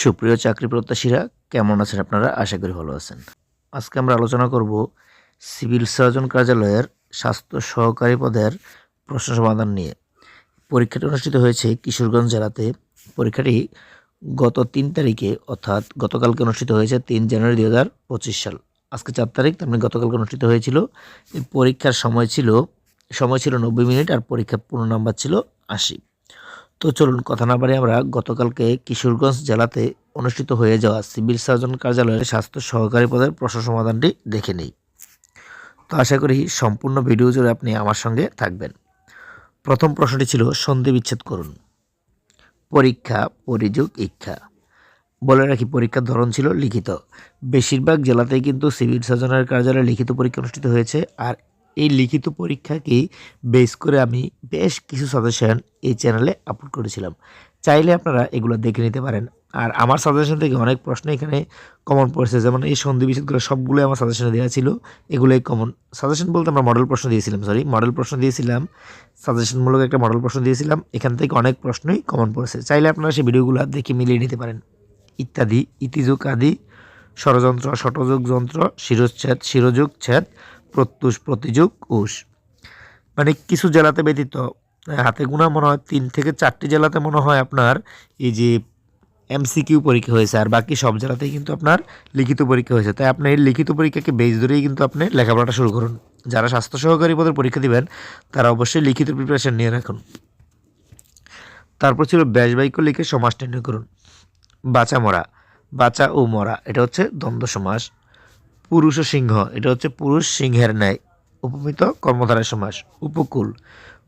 সুপ্রিয় চাকরি প্রত্যাশীরা, কেমন আছেন আপনারা? আশা করি ভালো আছেন। আজকে আমরা আলোচনা করব সিভিল সার্জন কার্যালয়ের স্বাস্থ্য সহকারী পদের প্রশ্ন সমাধান নিয়ে। পরীক্ষাটি অনুষ্ঠিত হয়েছে কিশোরগঞ্জ জেলাতে। পরীক্ষাটি গত তিন তারিখে, অর্থাৎ গতকালকে অনুষ্ঠিত হয়েছে তিন জানুয়ারি দুই হাজার পঁচিশ সাল। আজকে চার তারিখ, তার মানে গতকালকে অনুষ্ঠিত হয়েছিল। পরীক্ষার সময় ছিল সময় ছিল নব্বই মিনিট আর পরীক্ষার পূর্ণ নাম্বার ছিল আশি। তো চলুন কথা না বাড়ি আমরা গতকালকে কিশোরগঞ্জ জেলাতে অনুষ্ঠিত হয়ে যাওয়া সিভিল সার্জন কার্যালয়ের স্বাস্থ্য সহকারী পদের প্রশ্ন সমাধানটি দেখে নিই। তো আশা করি সম্পূর্ণ ভিডিও জুড়ে আপনি আমার সঙ্গে থাকবেন। প্রথম প্রশ্নটি ছিল, সন্ধি বিচ্ছেদ করুন। পরীক্ষা, পরিযোগ, ইচ্ছা। বলে রাখি, পরীক্ষার ধরন ছিল লিখিত। বেশিরভাগ জেলাতেই কিন্তু সিভিল সার্জনের কার্যালয়ে লিখিত পরীক্ষা অনুষ্ঠিত হয়েছে, আর এই লিখিত পরীক্ষাকেই বেস করে আমি বেশ কিছু সাজেশন এই চ্যানেলে আপলোড করেছিলাম। চাইলে আপনারা এগুলো দেখে নিতে পারেন। আর আমার সাজেশন থেকে অনেক প্রশ্ন এখানে কমন পড়েছে। যেমন এই সন্ধি বিচ্ছেদগুলো সবগুলোই আমার সাজেশনে দেওয়া ছিল। এগুলোই কমন সাজেশন বলতে আমরা মডেল প্রশ্ন দিয়েছিলাম সরি মডেল প্রশ্ন দিয়েছিলাম। সাজেশনমূলক একটা মডেল প্রশ্ন দিয়েছিলাম। এখান থেকে অনেক প্রশ্নই কমন পড়েছে। চাইলে আপনারা সেই ভিডিওগুলো দেখে মিলিয়ে নিতে পারেন। ইত্যাদি, ইতিযোগ আদি, ষড়যন্ত্র, ষটযোগ যন্ত্র, শিরোচ্ছেদ, শিরোযোগ ছেদ প্রত্যুষ, প্রতিযোগ, উষ। মানে কিছু জেলাতে ব্যতীত হাতে গোনা মনে হয় তিন থেকে চারটি জেলাতে মনে হয় আপনার এই যে এমসিকিউ পরীক্ষা হয়েছে, আর বাকি সব জেলাতেই কিন্তু আপনার লিখিত পরীক্ষা হয়েছে। তাই আপনি লিখিত পরীক্ষাকে বেজ ধরেই কিন্তু আপনি লেখাপড়াটা শুরু করুন। যারা স্বাস্থ্য সহকারী পদের পরীক্ষা দিবেন, তারা অবশ্যই লিখিত প্রিপারেশন নিয়ে রাখুন। তারপর ছিল ব্যাস বাক্য লিখে সমাজ নির্ণয় করুন। বাঁচা মরা, বাঁচা ও মরা, এটা হচ্ছে দ্বন্দ্ব সমাস। পুরুষ ও সিংহ। এটা হচ্ছে পুরুষ সিংহের ন্যায় উপমিত কর্মধারের সমাস, উপকূল।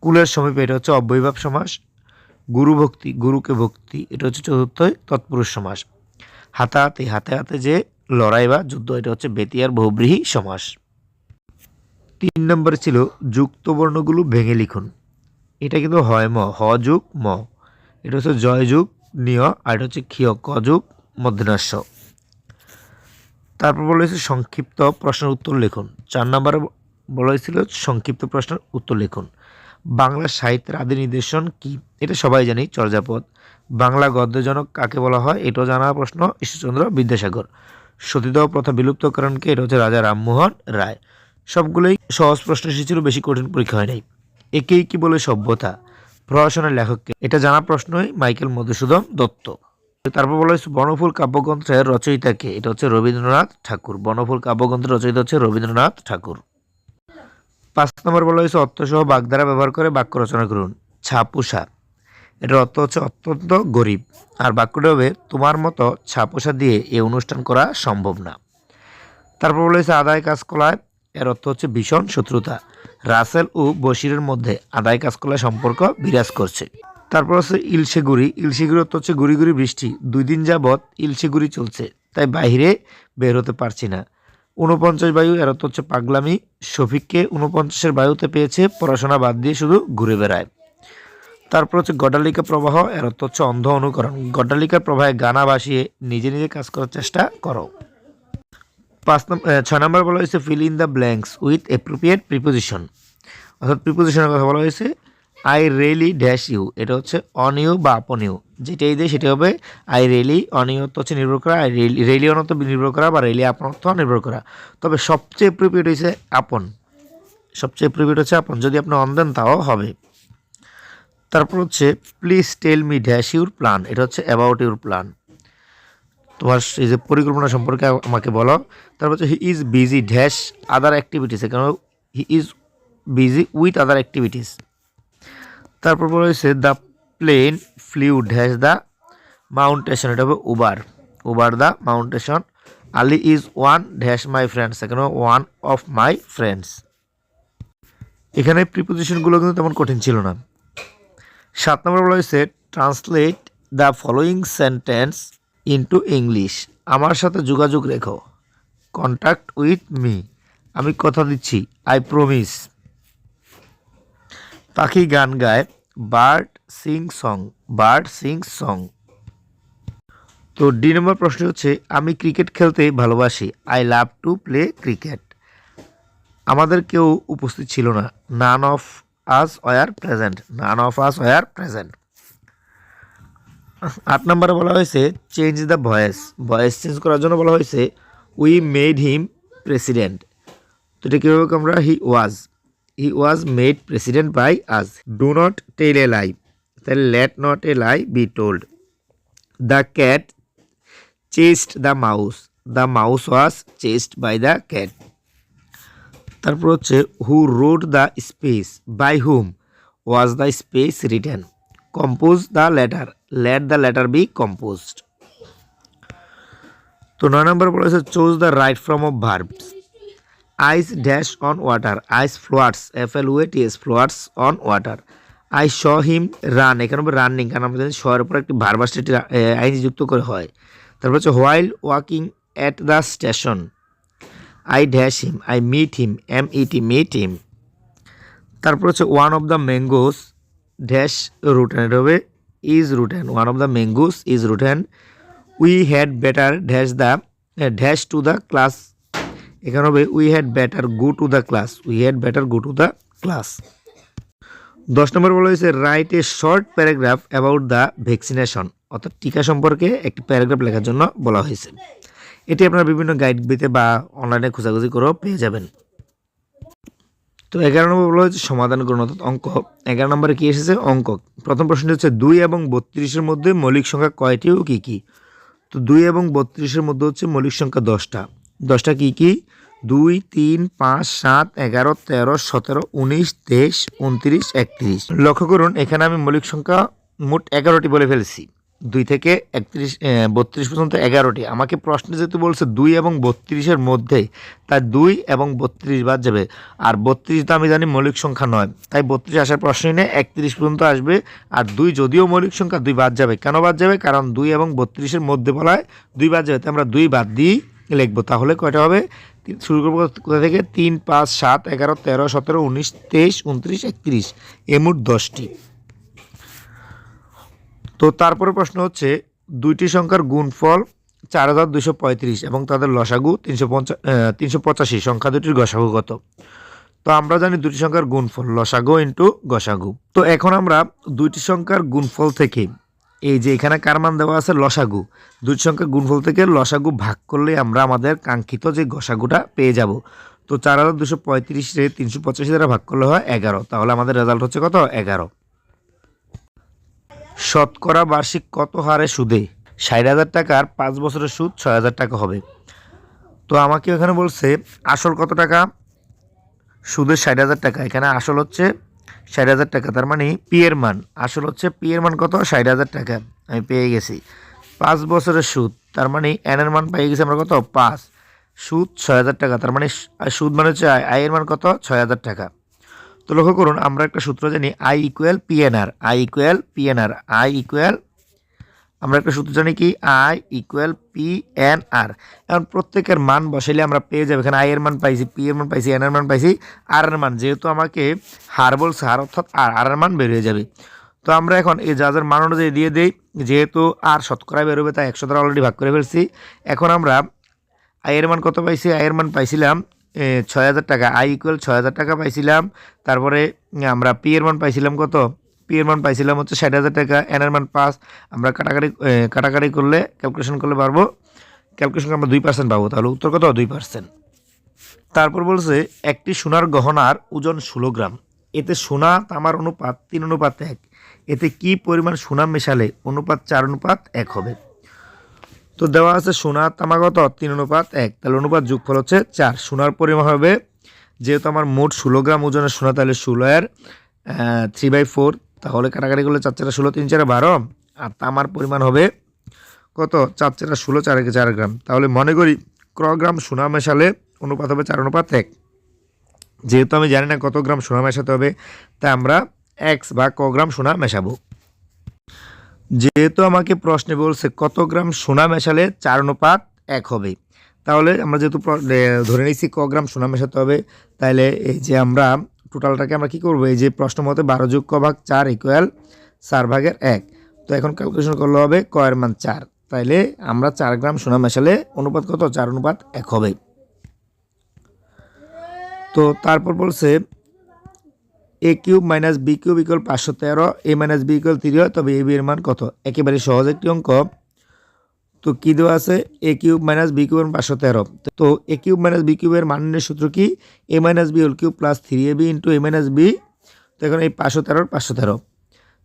কুলের সমীপে এটা হচ্ছে অব্যয়ভাব সমাস, গুরু ভক্তি, গুরুকে ভক্তি, এটা হচ্ছে চতুর্থ তৎপুরুষ সমাস। হাতাহাতি হাতে হাতে যে লড়াই বা যুদ্ধ, এটা হচ্ছে বেতিয়ার বহুব্রীহী সমাস। তিন নম্বরে ছিল যুক্ত বর্ণগুলো ভেঙে লিখুন। এটা কিন্তু হয় ম, হ যুগ, ম। এটা হচ্ছে জয় যুগ নিয় আর এটা হচ্ছে ক্ষিয়, ক যুগ মধ্যনাস্য তারপর বলা হয়েছে সংক্ষিপ্ত প্রশ্নের উত্তর লিখুন। চার নম্বরে বলা হয়েছিল সংক্ষিপ্ত প্রশ্নের উত্তর লিখুন। বাংলা সাহিত্যের আদি নির্দেশন কি? এটা সবাই জানি, চর্যাপদ। বাংলা গদ্যজনক কাকে বলা হয়? এটাও জানা প্রশ্ন, ঈশ্বরচন্দ্র বিদ্যাসাগর। সতীদাহ প্রথা বিলুপ্তকরণকে এটা হচ্ছে রাজা রামমোহন রায়। সবগুলোই সহজ প্রশ্ন এসেছিল, বেশি কঠিন পরীক্ষা হয় নাই। একেই কি বলে সভ্যতা? প্রহসনের লেখককে। এটা জানা প্রশ্নই মাইকেল মধুসূদন দত্ত। তারপর বলা হয়েছে, বনফুল কাব্যগ্রন্থের রচয়িতাকে এটা হচ্ছে রবীন্দ্রনাথ ঠাকুর। বনফুল কাব্যগ্রন্থের রচয়িতা হচ্ছে রবীন্দ্রনাথ ঠাকুর। পাঁচ নম্বর বলা হয়েছে, অর্থসহ বাগধারা ব্যবহার করে বাক্য রচনা করুন। ছাপুষা। এটার অর্থ হচ্ছে অত্যন্ত গরিব। আর বাক্যটা হবে, তোমার মতো ছাপোষা দিয়ে এই অনুষ্ঠান করা সম্ভব না। তারপর বলা হয়েছে, আদায় কাজকলায়। এর অর্থ হচ্ছে, ভীষণ শত্রুতা। রাসেল ও বশিরের মধ্যে আদায় কাজকলায় সম্পর্ক বিরাজ করছে। তারপর হচ্ছে ইলশেগুড়ি। ইলশেগুড়ি তো হচ্ছে গুড়ি গুড়ি বৃষ্টি। দুই দিন যাবৎ ইলশেগুড়ি চলছে, তাই বাইরে বের হতে পারছি না। ঊনপঞ্চাশ বায়ু, এর অর্থ হচ্ছে পাগলামি। শফিককে ঊনপঞ্চাশের বায়ুতে পেয়েছে, পড়াশোনা বাদ দিয়ে শুধু ঘুরে বেড়ায়। তারপর হচ্ছে গড্ডালিকা প্রবাহ, এর অর্থ হচ্ছে অন্ধ অনুকরণ। গড্ডালিকার প্রবাহে গানা ভাসিয়ে নিজে নিজে কাজ করার চেষ্টা করো। পাঁচ নম্বর ছয় নম্বর বলা হয়েছে fill in the blanks with appropriate preposition অর্থাৎ প্রিপোজিশনের কথা বলা হয়েছে আই রেলি ড্যাশ ইউ এটা হচ্ছে অন ইউ বা আপন ইউ যেটাই দেয় সেটা হবে আই রেলি অন ইউ হচ্ছে নির্ভর করা আই রেলি অন অর্থ নির্ভর করা বা রেলি আপন অর্থ নির্ভর করা। তবে সবচেয়ে প্রিপিয়েট হয়েছে আপন সবচেয়ে প্রিপিয়েট হচ্ছে আপন যদি আপনি অন দেন তাও হবে। তারপর হচ্ছে please tell me dash your plan এটা হচ্ছে অ্যাবাউট ইউর প্ল্যান তোমার এই যে পরিকল্পনা সম্পর্কে আমাকে বলো। তারপর হচ্ছে he is busy dash other activities কেন he is busy with other activities তারপর বলা হয়েছে the plane flew dash the mountain এটা হবে over over the mountain Ali is one dash my friends এখানে ওয়ান অফ মাই ফ্রেন্ডস এখানে প্রিপোজিশনগুলো কিন্তু তেমন কঠিন ছিল না। সাত নম্বর বলা হয়েছে translate the following sentence into English আমার সাথে যোগাযোগ রেখো। কন্ট্যাক্ট উইথ মি আমি কথা দিচ্ছি। আই প্রমিস পাখি গান গায় bird sing song, bird sing song. তো ডি নম্বর প্রশ্ন হচ্ছে, আমি ক্রিকেট খেলতে ভালোবাসি, I love to play cricket. আমাদের কেউ উপস্থিত ছিল না none of us were present none of us were present আট নম্বরে বলা হয়েছে change the voice voice change করার জন্য বলা হয়েছে উই মেড হিম প্রেসিডেন্ট তো এটা কীভাবে আমরা he was he was made president by us do not tell a lie তাহলে let not a lie be told the cat chased the mouse the mouse was chased by the cat তারপর হচ্ছে who wrote the space by whom was the space written compose the letter let the letter be composed তো নয় নম্বর বলেছে choose the right form of verbs ice dash on water, ice flowers F L O T S flowers on water. I saw him run, এখানে হবে running, কারণ আমরা জানি শয়ের উপর একটি ভার্বাস আইনি যুক্ত করে হয়। তারপর হচ্ছে while walking at the station I dash him I meet him M E T meet him তারপর হচ্ছে one of the mangoes dash rotten এটা হবে is rotten one of the mangoes is rotten we had better dash the dash to the class এখানে হবে we had better go to the class we had better go to the class দশ নম্বর বলা হয়েছে write a short paragraph about the vaccination অর্থাৎ টিকা সম্পর্কে একটি প্যারাগ্রাফ লেখার জন্য বলা হয়েছে। এটি আপনারা বিভিন্ন গাইড বিতে বা অনলাইনে খোঁজাখুঁজি করেও পেয়ে যাবেন। তো এগারো নম্বর বলা হয়েছে, সমাধান করুন, অর্থাৎ অঙ্ক। এগারো নম্বরে কী এসেছে? অঙ্ক। প্রথম প্রশ্নটি হচ্ছে, দুই এবং বত্রিশের মধ্যে মৌলিক সংখ্যা কয়টি ও কী কী? তো দুই এবং বত্রিশের মধ্যে হচ্ছে মৌলিক সংখ্যা দশটা। দশটা কী কী? দুই, তিন, পাঁচ, সাত, এগারো, তেরো, সতেরো, উনিশ, তেইশ, উনত্রিশ, একত্রিশ। লক্ষ্য করুন, এখানে আমি মৌলিক সংখ্যা মোট এগারোটি বলে ফেলছি। দুই থেকে একত্রিশ বত্রিশ পর্যন্ত এগারোটি। আমাকে প্রশ্ন যেহেতু বলছে দুই এবং বত্রিশের মধ্যে, তাই দুই এবং বত্রিশ বাদ যাবে। আর বত্রিশ তো আমি জানি মৌলিক সংখ্যা নয়। তাই বত্রিশ আসার প্রশ্নই নেই, একত্রিশ পর্যন্ত আসবে। আর দুই যদিও মৌলিক সংখ্যা, দুই বাদ যাবে। কেন বাদ যাবে? কারণ দুই এবং বত্রিশের মধ্যে বলা হয় দুই বাদ যাবে। তাই আমরা দুই বাদ দিয়েই লিখব। তাহলে কয়টা হবে? শুরু করব কোথা থেকে? তিন, পাঁচ, সাত, এগারো, তেরো, সতেরো, উনিশ, তেইশ, উনত্রিশ, একত্রিশ। এ মোট দশটি। তো তারপরে প্রশ্ন হচ্ছে, দুইটি সংখ্যার গুণফল চার হাজার দুশো পঁয়ত্রিশ এবং তাদের লসাগু তিনশো পঞ্চা তিনশো পঁচাশি। সংখ্যা দুটির গসাগু কত? তো আমরা জানি দুটি সংখ্যার গুণফল, লসাগু ইন্টু গসাগু। তো এখন আমরা দুইটি সংখ্যার গুণফল থেকে এই যে এখানে কার মান দেওয়া আছে লসাগু দুটি সংখ্যার গুণফল থেকে লসাগু ভাগ করলে আমরা আমাদের কাঙ্ক্ষিত যে গসাগুটা পেয়ে যাব। তো চার হাজার দুশো পঁয়ত্রিশে তিনশো পঁচাশি দ্বারা ভাগ করলে হয় এগারো। তাহলে আমাদের রেজাল্ট হচ্ছে কত? এগারো। শতকরা বার্ষিক কত হারে সুদে? ষাট হাজার টাকার পাঁচ বছরের সুদ ছয় হাজার টাকা হবে। তো আমাকে এখানে বলছে, আসল কত টাকা? সুদের ষাট হাজার টাকা। এখানে আসল হচ্ছে ষাট হাজার টাকা, তার মানে পি এর মান। আসল হচ্ছে পি এর মান কত? ষাট হাজার টাকা। আমি পেয়ে গেছি। পাঁচ বছরের সুদ, তার মানে এন এর মান পেয়ে গেছি আমরা কত? পাঁচ। সুদ ছয় হাজার টাকা, তার মানে সুদ মানে হচ্ছে আয়। আয়ের মান কত? ছয় হাজার টাকা। তো লক্ষ্য করুন, আমরা একটা সূত্র জানি, I equal PNR I equal PNR I equal আমরা একটা সূত্র জানি কি? I equal P N R এখন প্রত্যেকের মান বসাইলে আমরা পেয়ে যাব। এখানে আই এর মান পাইছি পি এর মান পাইছি এন এর মান পাইছি আর এর মান। যেহেতু আমাকে হার বলছে হার অর্থাৎ আর আর এর মান বের হয়ে যাবে। তো আমরা এখন এই যা যার মান অনুযায়ী দিয়ে দিই। যেহেতু আর শতকরা বেরোবে তাই একশো দ্বারা অলরেডি ভাগ করে ফেলছি। এখন আমরা আয়ের মান কত পাইছি? আয়ের মান পাইছিলাম ছয় হাজার টাকা। আই ইকুয়াল ছয় হাজার টাকা পাইছিলাম। তারপরে আমরা পি এর মান পাইছিলাম কত? পি এর মান পাইছিলাম হচ্ছে ষাট হাজার টাকা এন এর মান পাঁচ। আমরা কাটাকাটি কাটাকাটি করলে ক্যালকুলেশন করলে পারব ক্যালকুলেশন আমরা দুই পার্সেন্ট পাবো, তাহলে উত্তর কত? দুই পার্সেন্ট তারপর বলছে, একটি সোনার গহনার ওজন ষোলো গ্রাম। এতে সোনা, তামার অনুপাত তিন, অনুপাত এক। এতে কি পরিমাণ সোনা মেশালে অনুপাত চার, অনুপাত এক হবে? তো দেওয়া আছে সোনার তামাগত তিন, অনুপাত এক। তাহলে অনুপাত যোগফল হচ্ছে চার। সোনার পরিমাণ হবে, যেহেতু আমার মোট ষোলো গ্রাম ওজনের সোনা, তাহলে ষোলো এর থ্রি বাই ফোর তাহলে কাটাকাটি করলে চার চারা ষোলো, তিন চারে বারো। আর তামার পরিমাণ হবে কত? চার চারা ষোলো, চার চার গ্রাম। তাহলে মনে করি ক্র গ্রাম সোনা মেশালে অনুপাত হবে চার অনুপাত এক। যেহেতু আমি জানি না কত গ্রাম সোনা মেশাতে হবে, তাই আমরা এক্স বা ক গ্রাম সোনা মেশাবো। যেহেতু আমাকে প্রশ্নে বলছে কত গ্রাম সোনা মেশালে চার অনুপাত এক হবে, তাহলে আমরা যেহেতু ধরে নিচ্ছি ক গ্রাম সোনা মেশাতে হবে, তাহলে এই যে আমরা টোটালটাকে আমরা কি করব? এই যে প্রশ্ন মতে বারো যোগ ক ভাগ চার ইকুয়াল চার ভাগের এক। তো এখন ক্যালকুলেশন করলে হবে কয়ের মান চার। তাইলে আমরা চার গ্রাম সোনা মেশালে অনুপাত কত? চার অনুপাত এক হবে। তো তারপর বলছে a cube minus b cube equal পাঁচশো তেরো a minus b equal three হয় তবে এ বি এর মান কত? একেবারে সহজ একটি অঙ্ক। তো কী দেওয়া আছে? A cube minus b cube পাঁচশো তেরো। তো এ কিউব মাইনাস বি কিউবের মানের সূত্র কি? A minus b whole cube plus three a b into a minus b তো এখন এই পাঁচশো তেরোর পাঁচশো তেরো।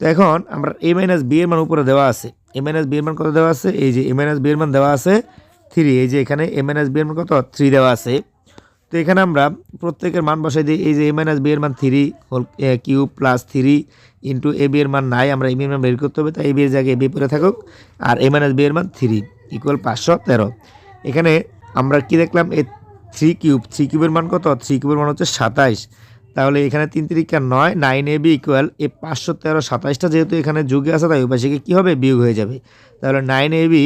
তো এখন আমরা এ মাইনাস বি এর মান উপরে দেওয়া আছে। এ মাইনাস বি এর মান কত দেওয়া আছে? এই যে এ মাইনাস বি এর মান দেওয়া আছে থ্রি এই যে এখানে এ মাইনাস বি এর মান কত? থ্রি দেওয়া আছে। তো এখানে আমরা প্রত্যেকের মান বসাই দিই। এই যে এ মাইনাস বি এর মান three whole cube plus three into a b এর মান নাই, আমরা এ মান বের করতে হবে, তাই এ বি এর জায়গায় এ বি পরে থাকুক, আর এ মাইনাস বি এর মান থ্রি ইকুয়াল পাঁচশো তেরো। এখানে আমরা কি দেখলাম? এ থ্রি কিউব থ্রি কিউবের মান কত? থ্রি কিউবের মান হচ্ছে সাতাইশ। তাহলে এখানে তিন তিরিকা নয় nine a b equal a পাঁচশো তেরো, সাতাইশটা যেহেতু এখানে যুগে আছে, তাই ওই পাশে কী হবে? বিয়োগ হয়ে যাবে। তাহলে নাইন এ বি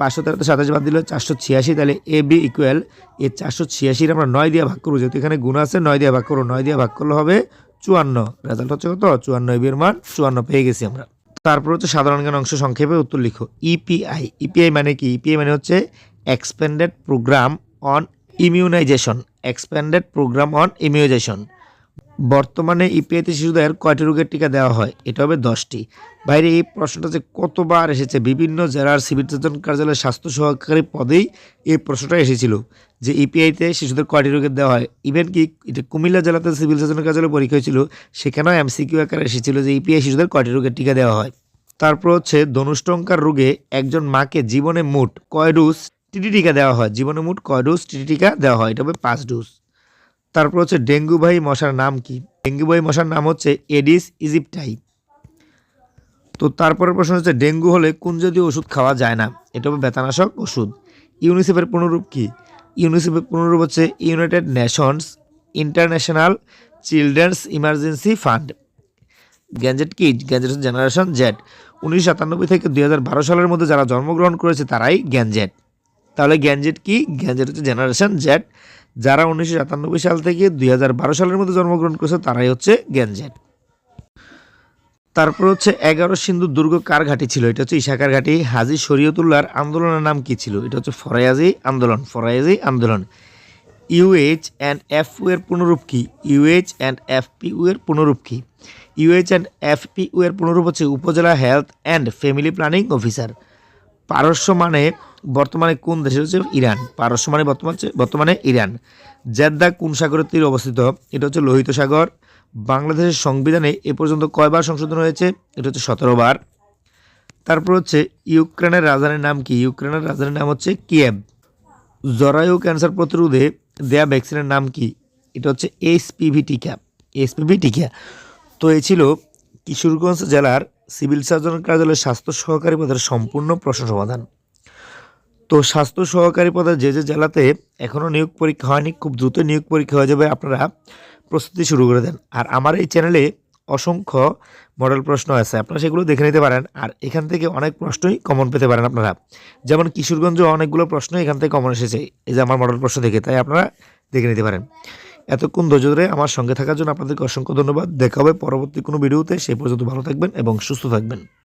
পাঁচশো তেরোতে সাতাশ বাদ দিল চারশো ছিয়াশি, তাহলে এ বি ইকুয়াল এ চারশো ছিয়াশির আমরা নয় দিয়ে ভাগ করব, যেহেতু এখানে গুণ আছে, নয় দিয়ে ভাগ করব, নয় দিয়ে ভাগ করলে হবে চুয়ান্ন। রেজাল্ট হচ্ছে কত? চুয়ান্ন এ বির মান, চুয়ান্ন পেয়ে গেছি আমরা। তারপর হচ্ছে সাধারণ জ্ঞান অংশ সংক্ষেপে উত্তর লিখো। E ইপিআই ইপিআই মানে কি? ইপিআই মানে হচ্ছে expanded programme on immunisation expanded programme on immunisation বর্তমানে ইপিআইতে শিশুদের কয়টি রোগের টিকা দেওয়া হয়? এটা হবে দশটি। বাইরে এই প্রশ্নটা যে কতবার এসেছে, বিভিন্ন জেলার সিভিল সার্জন কার্যালয়ের স্বাস্থ্য সহকারী পদেই এই প্রশ্নটা এসেছিল যে ইপিআইতে শিশুদের কয়টি রোগের দেওয়া হয়। ইভেন কি এটা কুমিল্লা জেলাতে সিভিল সার্জন কার্যালয়ে পরীক্ষা হয়েছিল, সেখানেও এমসিকিউ আকারে এসেছিল যে ইপিআই শিশুদের কয়টি রোগের টিকা দেওয়া হয়। তারপর হচ্ছে ধনুষ্টঙ্কার রোগে একজন মাকে জীবনে মোট কয় ডোজ টিটি টিকা দেওয়া হয়? জীবনে মোট কয় ডোজ টিটি টিকা দেওয়া হয়? এটা হবে পাঁচ ডোজ। তারপর হচ্ছে ডেঙ্গুবাহী মশার নাম কি? ডেঙ্গুবাহী মশার নাম হচ্ছে এডিস ইজিপ্টাই। তো তারপরের প্রশ্ন হচ্ছে, ডেঙ্গু হলে কোন জাতীয় ওষুধ খাওয়া যায় না? এটা হবে ব্যথানাশক ওষুধ। ইউনিসেফের পুনরূপ কি? ইউনিসেফের পুনরূপ হচ্ছে United Nations International Children's Emergency Fund. গ্যাঞ্জেট কি? গ্যাঞ্জেট জেনারেশন জেড। উনিশশো সাতানব্বই থেকে দু হাজার বারো সালের মধ্যে যারা জন্মগ্রহণ করেছে, তারাই গ্যাঞ্জেট তাহলে গ্যাঞ্জেট কি? গ্যাঞ্জেট হচ্ছে জেনারেশন জেড। যারা উনিশশো সাতানব্বই সাল থেকে দুই হাজার বারো সালের মধ্যে জন্মগ্রহণ করেছে, তারাই হচ্ছে গ্যাঞ্জেট। তারপর হচ্ছে এগারো সিন্ধু দুর্গ কার ঘাটি ছিল? এটা হচ্ছে ইশাকার ঘাটি। হাজি শরীয়তুল্লাহর আন্দোলনের নাম কি ছিল? এটা হচ্ছে ফরায়াজি আন্দোলন। ফরায়াজি আন্দোলন। ইউএইচ অ্যান্ড এফ এর পুনরূপ কি? ইউএইচ অ্যান্ড এফ পি এর পুনরূপ কি? ইউএইচ অ্যান্ড এফ পি এর পুনরূপ হচ্ছে উপজেলা health and family planning officer. পারস্য মানে বর্তমানে কোন দেশে হচ্ছে? ইরান। পারস্য মানে বর্তমান বর্তমানে ইরান। জেদ্দা কোন সাগরের তীরে অবস্থিত? এটা হচ্ছে লোহিত সাগর। বাংলাদেশের সংবিধানে এ পর্যন্ত কয়বার সংশোধন হয়েছে? এটা হচ্ছে সতেরো বার। তারপর হচ্ছে ইউক্রেনের রাজধানীর নাম কি? ইউক্রেনের রাজধানীর নাম হচ্ছে কিয়েভ। জরায়ু ক্যান্সার প্রতিরোধে দেয়া ভ্যাকসিনের নাম কি? এটা হচ্ছে এইচপিভি টিকা এইচপিভি টিকা তো এই ছিল কিশোরগঞ্জ জেলার সিভিল সার্জন কার্যালয়ের স্বাস্থ্য সহকারী পদের সম্পূর্ণ প্রশ্ন সমাধান। তো স্বাস্থ্য সহকারী পদে যে যে জেলাতে এখনও নিয়োগ পরীক্ষা হয়নি, খুব দ্রুত নিয়োগ পরীক্ষা হয়ে যাবে আপনারা প্রস্তুতি শুরু করে দেন। আর আমার এই চ্যানেলে অসংখ্য মডেল প্রশ্ন আছে, আপনারা সেগুলো দেখে নিতে পারেন। আর এখান থেকে অনেক প্রশ্নই কমন পেতে পারেন আপনারা। যেমন কিশোরগঞ্জে অনেকগুলো প্রশ্ন এখান থেকে কমন এসেছে, এই যে আমার মডেল প্রশ্ন দেখে, তাই আপনারা দেখে নিতে পারেন। এতক্ষণ ধৈর্য ধরে আমার সঙ্গে থাকার জন্য আপনাদেরকে অসংখ্য ধন্যবাদ। দেখা হবে পরবর্তী কোনো ভিডিওতে। সেই পর্যন্ত ভালো থাকবেন এবং সুস্থ থাকবেন।